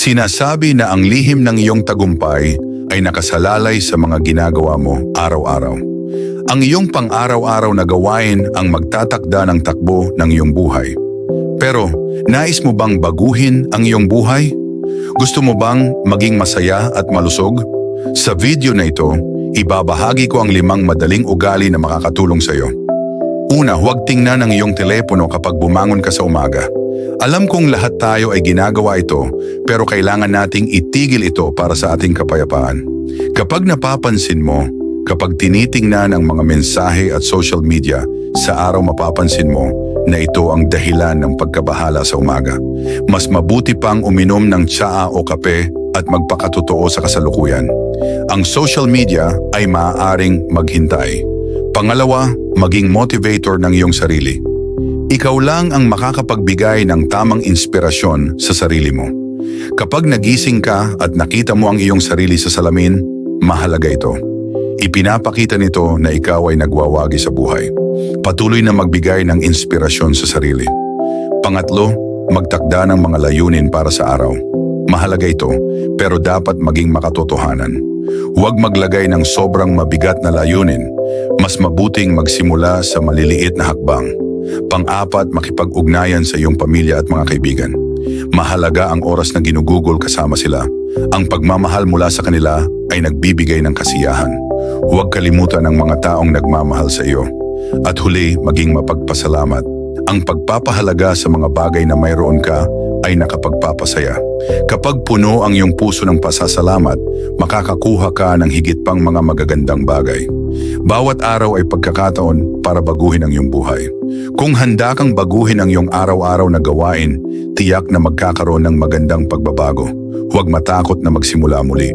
Sinasabi na ang lihim ng iyong tagumpay ay nakasalalay sa mga ginagawa mo araw-araw. Ang iyong pang-araw-araw na gawain ang magtatakda ng takbo ng iyong buhay. Pero, nais mo bang baguhin ang iyong buhay? Gusto mo bang maging masaya at malusog? Sa video na ito, ibabahagi ko ang limang madaling ugali na makakatulong sa iyo. Una, huwag tingnan ang iyong telepono kapag bumangon ka sa umaga. Alam kong lahat tayo ay ginagawa ito, pero kailangan nating itigil ito para sa ating kapayapaan. Kapag napapansin mo, kapag tinitingnan ang mga mensahe at social media, sa araw mapapansin mo na ito ang dahilan ng pagkabahala sa umaga. Mas mabuti pang uminom ng tsaa o kape at magpakatotoo sa kasalukuyan. Ang social media ay maaaring maghintay. Pangalawa, maging motivator ng iyong sarili. Ikaw lang ang makakapagbigay ng tamang inspirasyon sa sarili mo. Kapag nagising ka at nakita mo ang iyong sarili sa salamin, mahalaga ito. Ipinapakita nito na ikaw ay nagwawagi sa buhay. Patuloy na magbigay ng inspirasyon sa sarili. Pangatlo, magtakda ng mga layunin para sa araw. Mahalaga ito, pero dapat maging makatotohanan. Huwag maglagay ng sobrang mabigat na layunin. Mas mabuting magsimula sa maliliit na hakbang. Pang-apat, makipag-ugnayan sa iyong pamilya at mga kaibigan. Mahalaga ang oras na ginugugol kasama sila. Ang pagmamahal mula sa kanila ay nagbibigay ng kasiyahan. Huwag kalimutan ang mga taong nagmamahal sa iyo. At huli, maging mapagpasalamat. Ang pagpapahalaga sa mga bagay na mayroon ka ay nakapagpapasaya. Kapag puno ang iyong puso ng pasasalamat, makakakuha ka ng higit pang mga magagandang bagay. Bawat araw ay pagkakataon para baguhin ang iyong buhay. Kung handa kang baguhin ang iyong araw-araw na gawain, tiyak na magkakaroon ng magandang pagbabago. Huwag matakot na magsimula muli.